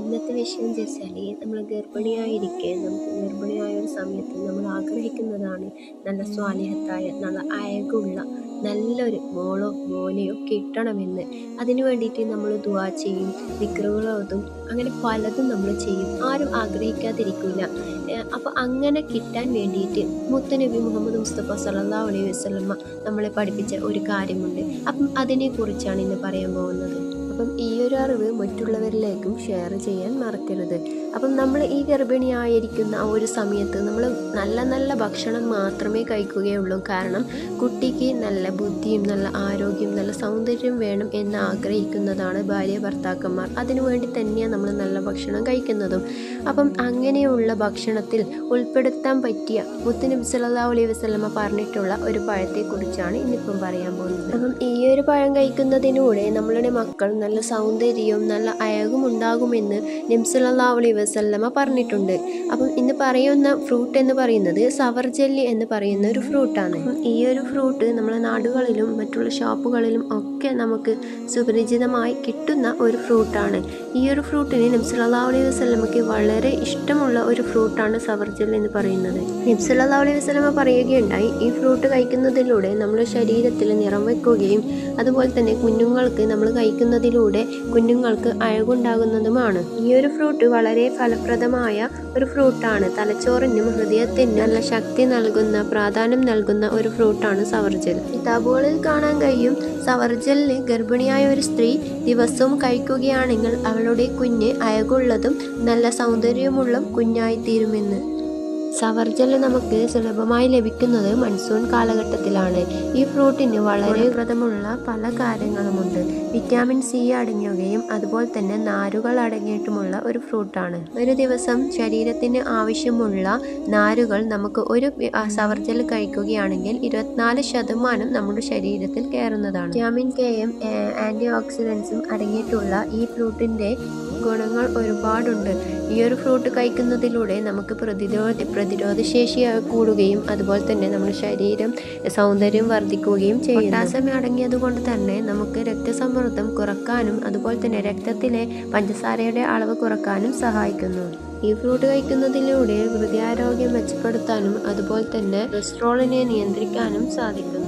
ഇന്നത്തെ വിഷയം എന്ന് വെച്ചാൽ നമ്മൾ ഗർഭിണിയായിരിക്കെ നമുക്ക് ഗർഭിണിയായ ഒരു സമയത്ത് നമ്മൾ ആഗ്രഹിക്കുന്നതാണ് നല്ല സ്വാലിഹത്തായ നല്ല അയകുള്ള നല്ലൊരു മോളോ മോനെയോ കിട്ടണമെന്ന്. അതിനു വേണ്ടിയിട്ട് നമ്മൾ ദുവാ ചെയ്യും വിഗ്രഹങ്ങളോതും അങ്ങനെ പലതും നമ്മൾ ചെയ്യും. ആരും ആഗ്രഹിക്കാതിരിക്കില്ല അപ്പോൾ അങ്ങനെ കിട്ടാൻ വേണ്ടിയിട്ട് മുത്തനബി മുഹമ്മദ് മുസ്തഫ സല്ലാ അലൈഹി വസ്ലമ്മ നമ്മളെ പഠിപ്പിച്ച ഒരു കാര്യമുണ്ട്. അപ്പം അതിനെക്കുറിച്ചാണ് ഇന്ന് പറയാൻ പോകുന്നത്. അപ്പം ഈ ഒരു അറിവ് മറ്റുള്ളവരിലേക്കും ഷെയർ ചെയ്യാൻ മറക്കരുത്. അപ്പം നമ്മൾ ഈ ഗർഭിണിയായിരിക്കുന്ന ആ ഒരു സമയത്ത് നമ്മൾ നല്ല നല്ല ഭക്ഷണം മാത്രമേ കഴിക്കുകയുള്ളൂ. കാരണം കുട്ടിക്ക് നല്ല ബുദ്ധിയും നല്ല ആരോഗ്യം നല്ല സൗന്ദര്യം വേണം എന്ന് ആഗ്രഹിക്കുന്നതാണ് ഭാര്യ ഭർത്താക്കന്മാർ. അതിനുവേണ്ടി തന്നെയാണ് നമ്മൾ നല്ല ഭക്ഷണം കഴിക്കുന്നതും. അപ്പം അങ്ങനെയുള്ള ഭക്ഷണത്തിൽ ഉൾപ്പെടുത്താൻ പറ്റിയ മുത്തുനബി സല്ലാ അലൈഹി വസ്ലമ പറഞ്ഞിട്ടുള്ള ഒരു പഴത്തെക്കുറിച്ചാണ് ഇന്നിപ്പം പറയാൻ പോകുന്നത്. അപ്പം ഈ ഒരു പഴം കഴിക്കുന്നതിലൂടെ നമ്മളുടെ മക്കൾ നല്ല സൗന്ദര്യവും നല്ല അഴകും ഉണ്ടാകുമെന്ന് നിംസലല്ലാ അലൈഹി വസല്ലമ പറഞ്ഞിട്ടുണ്ട്. അപ്പം ഇന്ന് പറയുന്ന ഫ്രൂട്ട് എന്ന് പറയുന്നത് സവർജല്ലി എന്ന് പറയുന്ന ഒരു ഫ്രൂട്ടാണ് ഈ ഒരു ഫ്രൂട്ട് നമ്മളെ നാടുകളിലും മറ്റുള്ള ഷോപ്പുകളിലും ഒക്കെ നമുക്ക് സുപരിചിതമായി കിട്ടുന്ന ഒരു ഫ്രൂട്ടാണ് ഈ ഒരു ഫ്രൂട്ടിന് നിംസലല്ലാ അലൈഹി വസ്ലമയ്ക്ക് വളരെ ഇഷ്ടമുള്ള ഒരു ഫ്രൂട്ടാണ് സവർജല്ലി എന്ന് പറയുന്നത്. നിംസലല്ലാ അലൈഹി വസല്ലമ പറയുകയുണ്ടായി ഈ ഫ്രൂട്ട് കഴിക്കുന്നതിലൂടെ നമ്മുടെ ശരീരത്തിൽ നിറം വയ്ക്കുകയും അതുപോലെ തന്നെ കുഞ്ഞുങ്ങൾക്ക് നമ്മൾ കഴിക്കുന്നതിലൂടെ കുഞ്ഞുങ്ങൾക്ക് അഴകുണ്ടാകുന്നതുമാണ്. ഈ ഒരു ഫ്രൂട്ട് വളരെ ഫലപ്രദമായ ഒരു ഫ്രൂട്ടാണ്. തലച്ചോറിനും ഹൃദയത്തിനും നല്ല ശക്തി നൽകുന്ന പ്രാധാന്യം നൽകുന്ന ഒരു ഫ്രൂട്ടാണ് സവർജൽ. കിതാബുകളിൽ കാണാൻ കഴിയും സവർജലിന് ഗർഭിണിയായ ഒരു സ്ത്രീ ദിവസവും കഴിക്കുകയാണെങ്കിൽ അവളുടെ കുഞ്ഞ് അയകുള്ളതും നല്ല സൗന്ദര്യമുള്ള കുഞ്ഞായി സവർജൽ നമുക്ക് സുലഭമായി ലഭിക്കുന്നത് മൺസൂൺ കാലഘട്ടത്തിലാണ്. ഈ ഫ്രൂട്ടിന് വളരെ വ്രതമുള്ള പല കാര്യങ്ങളുമുണ്ട്. വിറ്റാമിൻ സി അടങ്ങുകയും അതുപോലെ തന്നെ നാരുകൾ അടങ്ങിയിട്ടുമുള്ള ഒരു ഫ്രൂട്ടാണ്. ഒരു ദിവസം ശരീരത്തിന് ആവശ്യമുള്ള നാരുകൾ നമുക്ക് ഒരു സവർജൽ കഴിക്കുകയാണെങ്കിൽ ഇരുപത്തിനാല് ശതമാനം നമ്മുടെ ശരീരത്തിൽ കയറുന്നതാണ്. വിറ്റാമിൻ കെയും ആന്റി ഓക്സിഡൻസും അടങ്ങിയിട്ടുള്ള ഈ ഫ്രൂട്ടിന്റെ ഗുണങ്ങൾ ഒരുപാടുണ്ട്. ഈ ഒരു ഫ്രൂട്ട് കഴിക്കുന്നതിലൂടെ നമുക്ക് പ്രതിരോധ പ്രതിരോധശേഷി കൂടുകയും അതുപോലെ തന്നെ നമ്മുടെ ശരീരം സൗന്ദര്യം വർദ്ധിക്കുകയും ചെയ്യും പൊട്ടാസ്യം അടങ്ങിയത് കൊണ്ട് തന്നെ നമുക്ക് രക്തസമ്മർദ്ദം കുറക്കാനും അതുപോലെ തന്നെ രക്തത്തിലെ പഞ്ചസാരയുടെ അളവ് കുറക്കാനും സഹായിക്കുന്നു. ഈ ഫ്രൂട്ട് കഴിക്കുന്നതിലൂടെ ഹൃദയാരോഗ്യം മെച്ചപ്പെടുത്താനും അതുപോലെ തന്നെ കൊളസ്ട്രോളിനെ നിയന്ത്രിക്കാനും സാധിക്കുന്നു.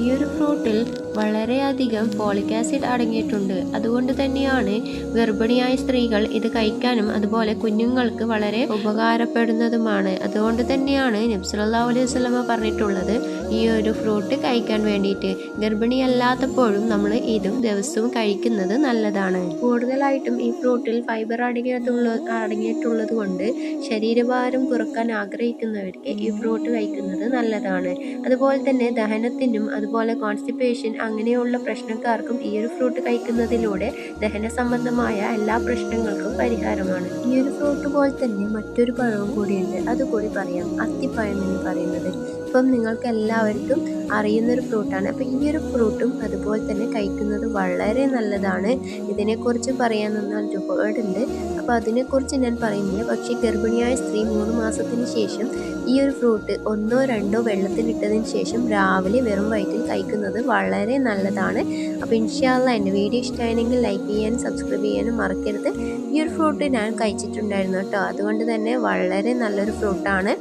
ഈ ഒരു ഫ്രൂട്ടിൽ വളരെയധികം ഫോളിക് ആസിഡ് അടങ്ങിയിട്ടുണ്ട്. അതുകൊണ്ട് തന്നെയാണ് ഗർഭിണിയായ സ്ത്രീകൾ ഇത് കഴിക്കാനും അതുപോലെ കുഞ്ഞുങ്ങൾക്ക് വളരെ ഉപകാരപ്പെടുന്നതുമാണ്. അതുകൊണ്ട് തന്നെയാണ് നബ്സല്ലാ അലൈഹി സ്വലമ പറഞ്ഞിട്ടുള്ളത് ഈ ഒരു ഫ്രൂട്ട് കഴിക്കാൻ വേണ്ടിയിട്ട്. ഗർഭിണിയല്ലാത്തപ്പോഴും നമ്മൾ ഇതും ദിവസവും കഴിക്കുന്നത് നല്ലതാണ്. കൂടുതലായിട്ടും ഈ ഫ്രൂട്ടിൽ ഫൈബർ അടങ്ങിയിട്ടുള്ള അടങ്ങിയിട്ടുള്ളത് കൊണ്ട് ശരീരഭാരം കുറയ്ക്കാൻ ആഗ്രഹിക്കുന്നവർക്ക് ഈ ഫ്രൂട്ട് കഴിക്കുന്നത് നല്ലതാണ്. അതുപോലെ തന്നെ ദഹനത്തിനും അതുപോലെ കോൺസ്റ്റിപ്പേഷൻ അങ്ങനെയുള്ള പ്രശ്നക്കാർക്കും ഈ ഒരു ഫ്രൂട്ട് കഴിക്കുന്നതിലൂടെ ദഹന സംബന്ധമായ എല്ലാ പ്രശ്നങ്ങൾക്കും പരിഹാരമാണ്. ഈ ഒരു ഫ്രൂട്ട് പോലെ തന്നെ മറ്റൊരു പഴവും കൂടിയുണ്ട്. അതുകൂടി പറയാം. അത്തിപ്പഴം എന്ന് പറയുന്നത്. ഇപ്പം നിങ്ങൾക്ക് എല്ലാവർക്കും അറിയുന്നൊരു ഫ്രൂട്ടാണ്. അപ്പോൾ ഈ ഒരു ഫ്രൂട്ടും അതുപോലെ തന്നെ കഴിക്കുന്നത് വളരെ നല്ലതാണ്. ഇതിനെക്കുറിച്ച് പറയാൻ നിന്നാൽ ഒരുപാടുണ്ട് അപ്പോൾ അതിനെക്കുറിച്ച് ഞാൻ പറയുന്നില്ല. പക്ഷേ ഗർഭിണിയായ സ്ത്രീ മൂന്ന് മാസത്തിന് ശേഷം ഈ ഒരു ഫ്രൂട്ട് ഒന്നോ രണ്ടോ വെള്ളത്തിലിട്ടതിന് ശേഷം രാവിലെ വെറും വയറ്റിൽ കഴിക്കുന്നത് വളരെ നല്ലതാണ്. അപ്പോൾ ഇൻഷാല്ല എന്റെ വീഡിയോ ഇഷ്ടമായെങ്കിൽ ലൈക്ക് ചെയ്യാനും സബ്സ്ക്രൈബ് ചെയ്യാനും മറക്കരുത്. ഈ ഒരു ഫ്രൂട്ട് ഞാൻ കഴിച്ചിട്ടുണ്ടായിരുന്നു കേട്ടോ. അതുകൊണ്ട് തന്നെ വളരെ നല്ലൊരു ഫ്രൂട്ടാണ്.